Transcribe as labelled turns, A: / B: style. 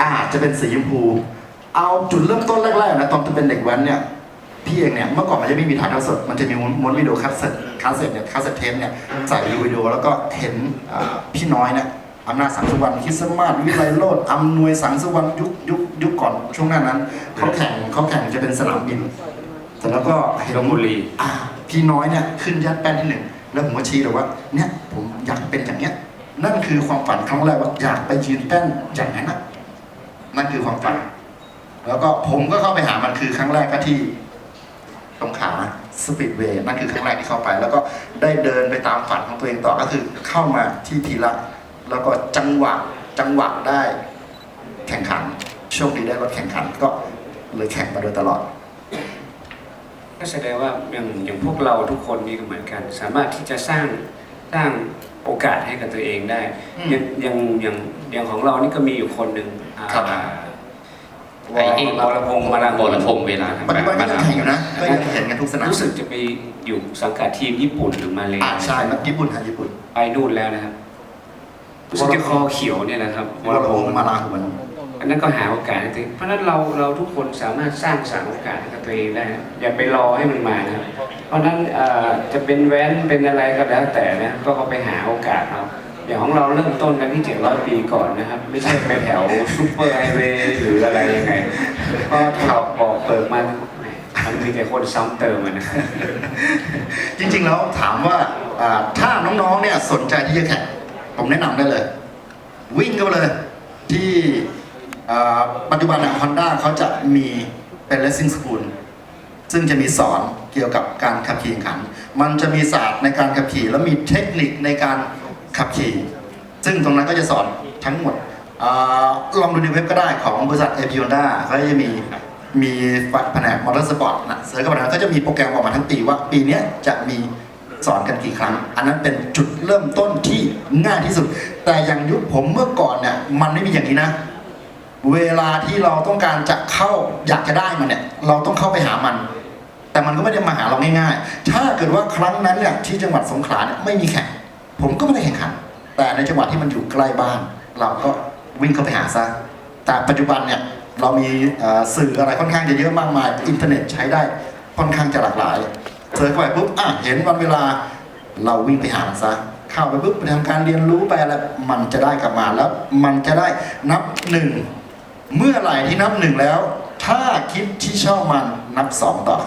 A: อ่าจะเป็นสีชมพู เอาจุดเริ่มต้นแรกๆนะตอนที่เป็นเด็กแว้นเนี่ยพี่เองเนี่ยเมื่อก่อนมันจะไม่มีถ่ายทอดสด มันจะมีม้วนวิดีโอคัสเซ็ตคัสเซ็ตเนี่ยคัสเซ็ตเทปเนี่ยใส่วิดีโอแล้วก็เห็นอ่าพี่น้อยเนี่ยอำนาจสังสุวรรณคริสต์มาสวิไลโรดอำนวยสังสุวรรณยุคยุคยุคก่อนช่วงหน้านั้นเขาแข่งเขาแข่งจะเป็นสนามบินเสร็จแล้วก็เห็น
B: ลพบุรี
A: อ่าพี่น้อยเนี่ยขึ้นยัดแป้นที่หนึ่งแล้วผมก็ชี้เลยว่าเนี่ยผมอยากเป็นอย่างเนี้ยนั่นคือความฝันครั้งแรกว่าอยากไปยืนแป้นอย่างนั้นนะ นั่นคือความฝัน แล้วก็ผมก็เข้าไปหามันคือครั้งแรกก็ที่ตรงขาสปีดเวย์นั่นคือครั้งแรกที่เข้าไป แล้วก็ได้เดินไปตามฝันของตัวเองต่อก็คือเข้ามาที่ทีละ แล้วก็จังหวะจังหวะได้แข่งขันโชคดีได้รถแข่งขันก็เลยแข่งมาโดยตลอด
B: ก็แสดงว่าอย่างอย่างพวกเราทุกคนนี่ก็เหมือนกัน สามารถที่จะสร้าง ร้างโอกาสให้กับตัวเองได้
A: อืม
B: อย่างอย่างอย่างอย่างของเรานี่ก็มีอยู่คนหนึ่งอ่า
A: ครับ
B: ไอเอกวรพงศ์มาลัง
C: วรพงศ์เวลา
A: ปัจจุบันก็ยังแข่งอยู่นะก็ยังเห็นกันทุกสนาม
B: รู้สึกจะไปอยู่สังกัดทีมญี่ปุ่นหรือมาเล
A: อ่าใช่ครับญี่ปุ่นฮะญี่ปุ่น
B: ไปนู่นแล้วนะครับรู้สึกจะคอเขียวเนี่ยนะครับ
A: วรพงศ์มาลาหุน
B: อันนั้นก็หาโอกาสให้ตัวเองเพราะฉะนั้นเราเราทุกคนสามารถสร้างสรรค์โอกาสให้กับตัวเองได้นะอย่าไปรอให้มันมานะครับ เพราะฉะนั้นจะเป็นแว้นเป็นอะไรก็แล้วแต่นะก็ไปหาโอกาสเอาอย่างของเราเริ่มต้นกันที่700ปีก่อนนะครับ ไม่ใช่ไปแถวซุปเปอร์ไฮเวย์หรืออะไรยังไงก็เขาบอกเปิดมาแหมมันมีแต่คนซ้ำเติมนะครับ
A: จริงๆแล้วถามว่าถ้าน้องๆเนี่ยสนใจที่จะแข่งผมแนะนำได้เลย วิ่งเข้าไปเลยที่ปัจจุบันฮอนด้าเขาจะมีเป็น racing school ซึ่งจะมีสอน เกี่ยวกับการขับขี่ขัน มันจะมีศาสตร์ในการขับขี่ แล้วมีเทคนิคในการขับขี่ ซึ่งตรงนั้นก็จะสอนทั้งหมดอลองดูในเว็บก็ได้ของบริษัทเอพิ o อนด้าเขาจะมีมีแผนกมอเตอร์สปอร์ตนะเซิร์ชเข้าไปนก็จะมีโปรแกรมออกมาทั้งปีว่าปีนี้จะมีสอนกันกี่ครั้ง อันนั้นเป็นจุดเริ่มต้นที่ง่ายที่สุด แต่อย่างยุคผมเมื่อก่อนเนี่ยมันไม่มีอย่างนี้นะ เวลาที่เราต้องการจะเข้าอยากจะได้มันเนี่ย เราต้องเข้าไปหามัน แต่มันก็ไม่ได้มาหาเราง่ายๆ ถ้าเกิดว่าครั้งนั้นเนี่ยที่จังหวัดสงขลาเนี่ยไม่มีแข่ง ผมก็ไม่ได้แข่งขัน แต่ในจังหวัดที่มันอยู่ใกล้บ้าน เราก็วิ่งเข้าไปหาซะ แต่ปัจจุบันเนี่ยเรามีสื่ออะไรค่อนข้างจะเยอะมากมาย อินเทอร์เน็ตใช้ได้ค่อนข้างจะหลากหลายเสิร์ชเข้าไปปุ๊บอะเห็นวันเวลาเราวิ่งไปหาซะเข้าไปปุ๊บไปทำการเรียนรู้ไปแล้วมันจะได้กลับมาแล้วมันจะได้นับหนึ่งเมื่อไหร่ที่นับหนึ่งแล้ว ถ้าคิดที่ชอบมันนับสองต่อ